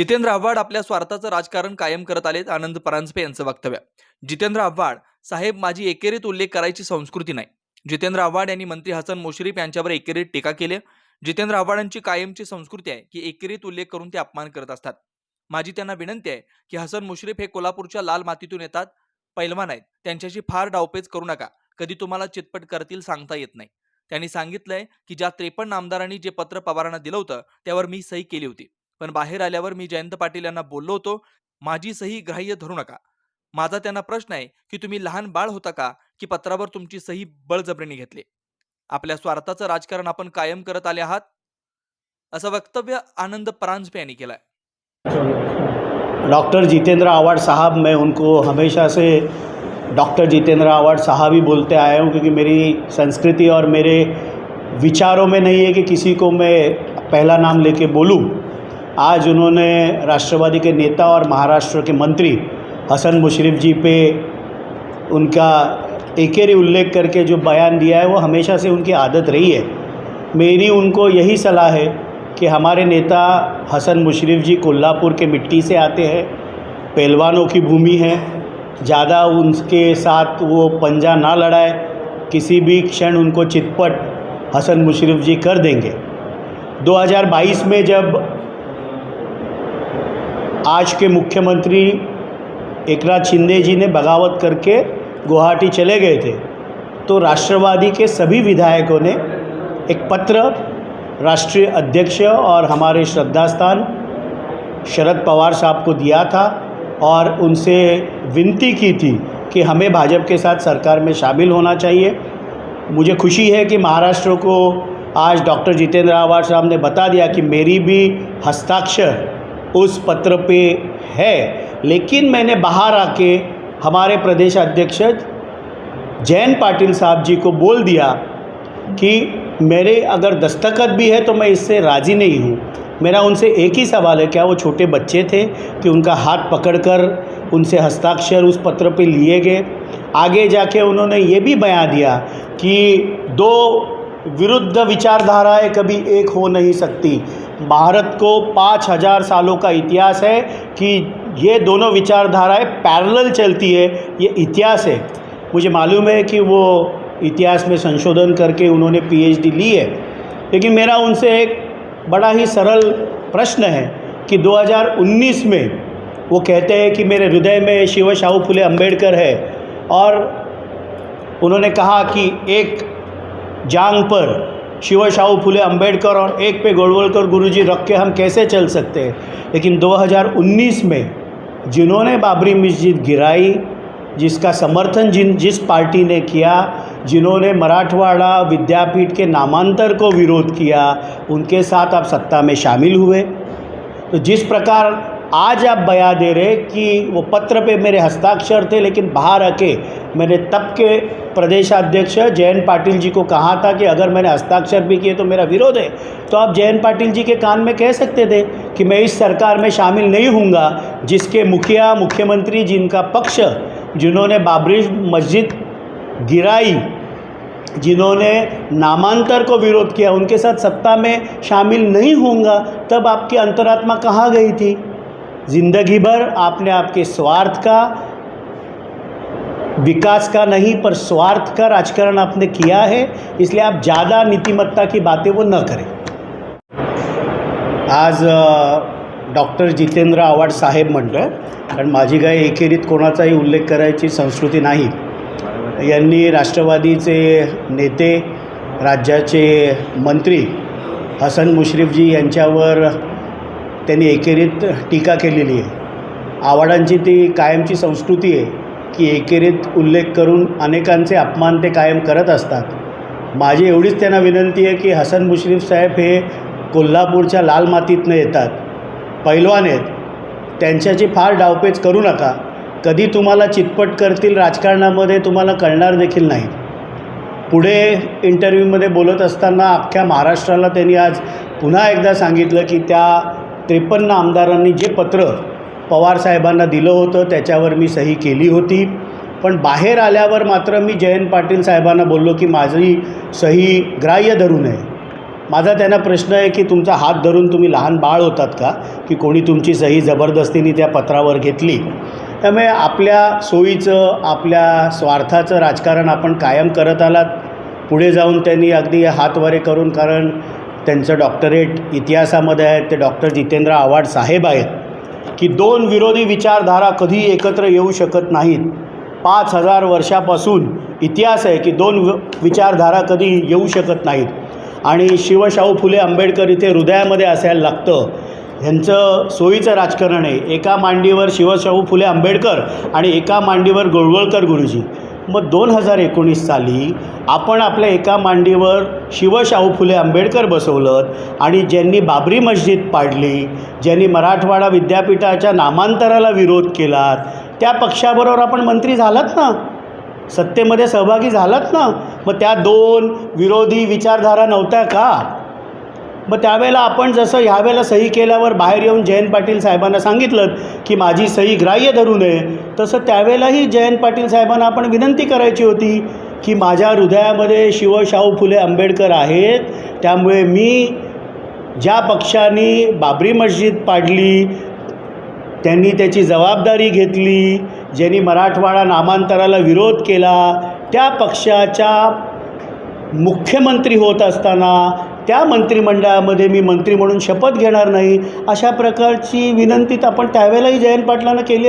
जितेंद्र आव्हाड आपल्या स्वार्थाचं राजकारण कायम करत आलेत आनंद परांजपे यांचं वक्तव्य. जितेंद्र आव्हाड साहेब माझी एकेरीत उल्लेख करायची संस्कृती नाही. जितेंद्र आव्हाड यांनी मंत्री हसन मुश्रीफ यांच्यावर एकेरीत टीका केली. जितेंद्र आव्हाडांची कायमची संस्कृती आहे की एकेरीत उल्लेख करून ते अपमान करत असतात. माझी त्यांना विनंती आहे की हसन मुश्रीफ हे कोल्हापूरच्या लाल मातीतून येतात पैलवान आहेत. त्यांच्याशी फार डावपेच करू नका. कधी तुम्हाला चितपट करतील सांगता येत नाही. त्यांनी सांगितलंय की ज्या त्रेपन्न आमदारांनी जे पत्र पवारांना दिलं होतं त्यावर मी सही केली होती. पण बाहेर आल्यावर मी जयंत पाटील यांना बोललो होतो माझी सही ग्राह्य धरू नका. माझा त्यांना प्रश्न आहे की तुम्ही लहान बाळ होता का की पत्रावर तुमची सही बळजबरीने घेतली? आपल्या स्वार्थाचं राजकारण आपण कायम करत आले आहात? असं वक्तव्य आनंद परांजपे यांनी केलंय. डॉक्टर जितेंद्र आवाड साहब मैं उनको हमेशा से डॉक्टर जितेंद्र आवाड साहब ही बोलते आया हूँ क्योंकि मेरी संस्कृति और मेरे विचारों में नहीं है कि किसी को मैं पहला नाम लेके बोलूँ। आज उन्होंने राष्ट्रवादी के नेता और महाराष्ट्र के मंत्री हसन मुशरफ जी पे उनका एकेरी उल्लेख करके जो बयान दिया है, वो हमेशा से उनकी आदत रही है। मेरी उनको यही सलाह है कि हमारे नेता हसन मुशरफ जी कोल्हापुर के मिट्टी से आते हैं, पहलवानों की भूमि है, ज़्यादा उनके साथ वो पंजा ना लड़ाए, किसी भी क्षण उनको चितपट हसन मुशरफ जी कर देंगे। 2022 में जब आज के मुख्यमंत्री एकनाथ शिंदे जी ने बगावत करके गुवाहाटी चले गए थे तो राष्ट्रवादी के सभी विधायकों ने एक पत्र राष्ट्रीय अध्यक्ष और हमारे श्रद्धास्थान शरद पवार साहब को दिया था और उनसे विनती की थी कि हमें भाजपा के साथ सरकार में शामिल होना चाहिए। मुझे खुशी है कि महाराष्ट्र को आज डॉक्टर जितेंद्र आवाड साहब ने बता दिया कि मेरी भी हस्ताक्षर उस पत्र पे है। लेकिन मैंने बाहर आके हमारे प्रदेश अध्यक्ष जैन पाटिल साहब जी को बोल दिया कि मेरे अगर दस्तखत भी है तो मैं इससे राज़ी नहीं हूँ। मेरा उनसे एक ही सवाल है, क्या वो छोटे बच्चे थे कि उनका हाथ पकड़कर उनसे हस्ताक्षर उस पत्र पे लिए गए? आगे जाके उन्होंने ये भी बयान दिया कि दो विरुद्ध विचारधाराएँ कभी एक हो नहीं सकती। भारत को पाँच हज़ार सालों का इतिहास है कि ये दोनों विचारधाराएँ पैरेलल चलती है, ये इतिहास है। मुझे मालूम है कि वो इतिहास में संशोधन करके उन्होंने पीएचडी ली है, लेकिन मेरा उनसे एक बड़ा ही सरल प्रश्न है कि 2019 में वो कहते हैं कि मेरे हृदय में शिव शाहू फुले अंबेडकर है और उन्होंने कहा कि एक जांग पर शिव शाहू फुले अंबेडकर और एक पे गोलवलकर गुरुजी रख के हम कैसे चल सकते हैं? लेकिन 2019 में जिन्होंने बाबरी मस्जिद गिराई, जिसका समर्थन जिन, जिस पार्टी ने किया, जिन्होंने मराठवाड़ा विद्यापीठ के नामांतर को विरोध किया, उनके साथ आप सत्ता में शामिल हुए। तो जिस प्रकार आज आप बया दे रहे कि वो पत्र पे मेरे हस्ताक्षर थे, लेकिन बाहर आके मैंने तब के प्रदेशाध्यक्ष जयंत पाटिल जी को कहा था कि अगर मैंने हस्ताक्षर भी किए तो मेरा विरोध है। तो आप जयंत पाटिल जी के कान में कह सकते थे कि मैं इस सरकार में शामिल नहीं हूँगा जिसके मुखिया, मुख्यमंत्री जिनका पक्ष, जिन्होंने बाबरी मस्जिद गिराई, जिन्होंने नामांतर को विरोध किया, उनके साथ सत्ता में शामिल नहीं होऊँगा, तब आपकी अंतरात्मा कहाँ गई थी? ज़िंदगी भर आपने आपके स्वार्थ का विकास का नहीं पर स्वार्थ का राजकारण आपने किया है इसलिए आप ज़्यादा नीतिमत्ता की बातें वो न करें। आज डॉक्टर जितेंद्र आव्हाड साहेब म्हणतं कारण माझी काय एकेरीत कोणाचाही उल्लेख करायची संस्कृती नाही. यांनी राष्ट्रवादीचे नेते राज्याचे मंत्री हसन मुश्रीफजी यांच्यावर त्यांनी एकेरीत टीका केलेली आहे. आवाडांची ती कायमची संस्कृती आहे की एकेरीत उल्लेख करून अनेकांचे अपमान ते कायम करत असतात. माझी एवढीच त्यांना विनंती आहे की हसन मुश्रीफ साहेब हे कोल्हापूरच्या लाल मातीतनं येतात. पैलवान आहेत. त्यांच्याची फार डावपेच करू नका. कधी तुम्हाला चितपट करतील राजकारणामध्ये तुम्हाला कळणार देखील नाही. पुढे इंटरव्ह्यूमध्ये बोलत असताना अख्ख्या महाराष्ट्राला त्यांनी आज पुन्हा एकदा सांगितलं की त्या त्रेपन्न आमदारांनी जे पत्र पवारसाहेबांना दिलं होतं त्याच्यावर मी सही केली होती. पण बाहेर आल्यावर मात्र मी जयंत पाटील साहेबांना बोललो की माझी सही ग्राह्य धरू नये. माझा त्यांना प्रश्न आहे की तुमचा हात धरून तुम्ही लहान बाळ होतात का? की कोणी तुमची सही जबरदस्तीने त्या पत्रावर घेतली? त्यामुळे आपल्या सोयीचं आपल्या स्वार्थाचं राजकारण आपण कायम करत आलात. पुढे जाऊन त्यांनी अगदी हातवारे करून कारण त्यांचं डॉक्टरेट इतिहासामध्ये आहे. ते डॉक्टर जितेंद्र आव्हाड साहेब आहेत. की दोन विरोधी विचारधारा कधी एकत्र येऊ शकत नाहीत. पाच हजार वर्षापासून इतिहास आहे की दोन विचारधारा कधी येऊ शकत नाहीत. आणि शिवशाहू फुले आंबेडकर इथे हृदयामध्ये असायला लागतं. ह्यांचं सोयीचं राजकारण आहे. एका मांडीवर शिवशाहू फुले आंबेडकर आणि एका मांडीवर गोळवळकर गुरुजी. मग दोन हजार एकोणीस साली आपण आपल्या एका मांडीवर शिवशाहू फुले आंबेडकर बसवलं आणि ज्यांनी बाबरी मस्जिद पाडली ज्यांनी मराठवाडा विद्यापीठाच्या नामांतराला विरोध केला त्या पक्षाबरोबर आपण मंत्री झालात ना? सत्तेमध्ये सहभागी झालात ना? मग त्या दोन विरोधी विचारधारा नव्हत्या का? मग त्यावेळेला आपण जसं ह्यावेळेला सही केल्यावर बाहेर येऊन जयंत पाटील साहेबांना सांगितलं की माझी सही ग्राह्य धरू नये तसं त्यावेळेलाही जयंत पाटील साहेबांना आपण विनंती करायची होती की माझ्या हृदयामध्ये शिवशाहू फुले आंबेडकर आहेत त्यामुळे मी ज्या पक्षाने बाबरी मस्जिद पाडली त्यांनी त्याची जबाबदारी घेतली ज्यांनी मराठवाडा नामांतराला विरोध केला त्या पक्षाच्या मुख्यमंत्री होत असताना त्या मंत्रिमंडळामध्ये मी मंत्री म्हणून शपथ घेणार नाही अशा प्रकारची विनंती तर आपण त्यावेळेलाही जयंत पाटलांना केली